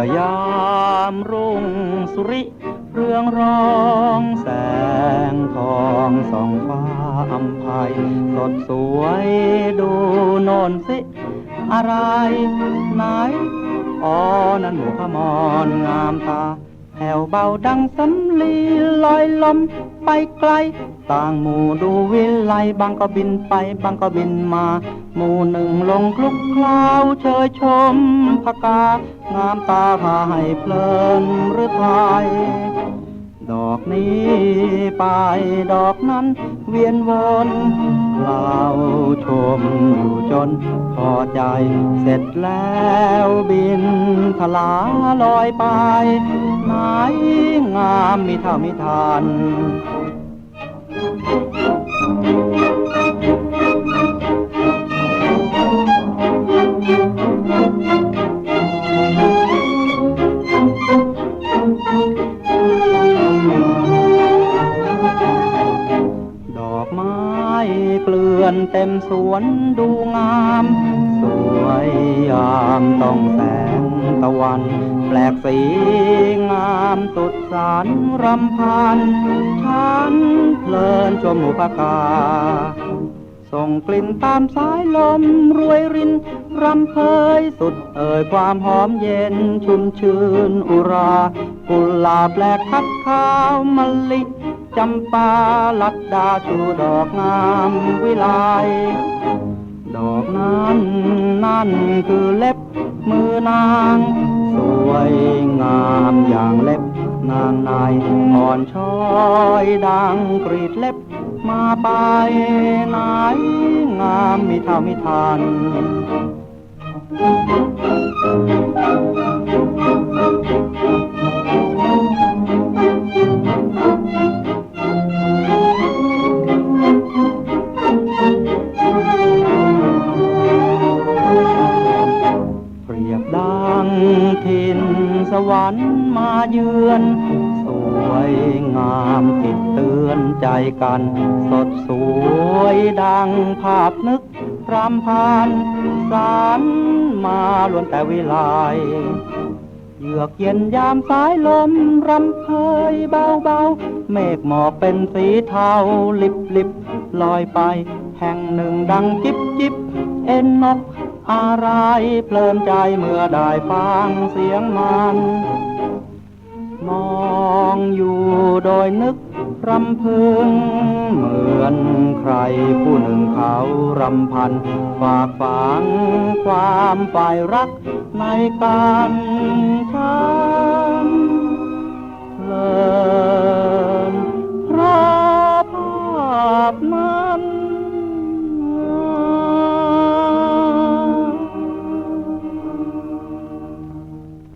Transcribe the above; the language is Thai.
อยามรุ่งสุริ เรื่องร้องแสงทองสองฟ้าอัมภัย สดสวยดูนนสิ อะไรไหนอ๋อนั่นหมูขมอนงามตา แผ่วเบาดังสำลีลอยลมไปไกล ต่างหมู่ดูวิไลบางก็บินไปบางก็บินมา หมู่หนึ่งลงคลุกคล้าวเชยชมพกางามตาพาให้เพลินหรือไทย ดอกนี้ไปดอกนั้นเวียนวนกล่าวชมอยู่จนพอใจเสร็จแล้วบินทลาลอยไปไหนงามมีเท่ามิทาน เกลื่อนเต็มสวนดูงาม สวยยามต้องแสงตะวัน แปลกสีงามสุดสารรำพันฉันเพลินชมอุปกา ส่งกลิ่นตามสายลมรวยรินรำเพยสุดเอ่ยความหอมเย็นชุ่มชื่นอุรากุหลาบแปลกทัดขาวมะลิจำปาลัดดาชูดอกงามวิไลดอกนั้นนั่นคือเล็บมือนาง สวยงามอย่างเล็บนางนายอ่อนช้อยดังกรีดเล็บ ไปไหนงามมีเท่ามิทานเปรียบดังทินสวรรค์มาเยือน สวยงามเตือน ใจกัน สดสวยดังภาพนึกรำพานสารมาล้วนแต่วิไลเยือกเย็นยามสายลมรำเพยเบาๆ เมฆหมอกเป็นสีเทาลิบลิบลอยไป แห่งหนึ่งดังจิบจิบเอ็นนกอะไรเพลินใจเมื่อได้ฟังเสียงมัน มองอยู่โดยนึก รำพึงเหมือนใครผู้หนึ่งเขารำพัน ฝากฝังความฝ่ายรักในการช้า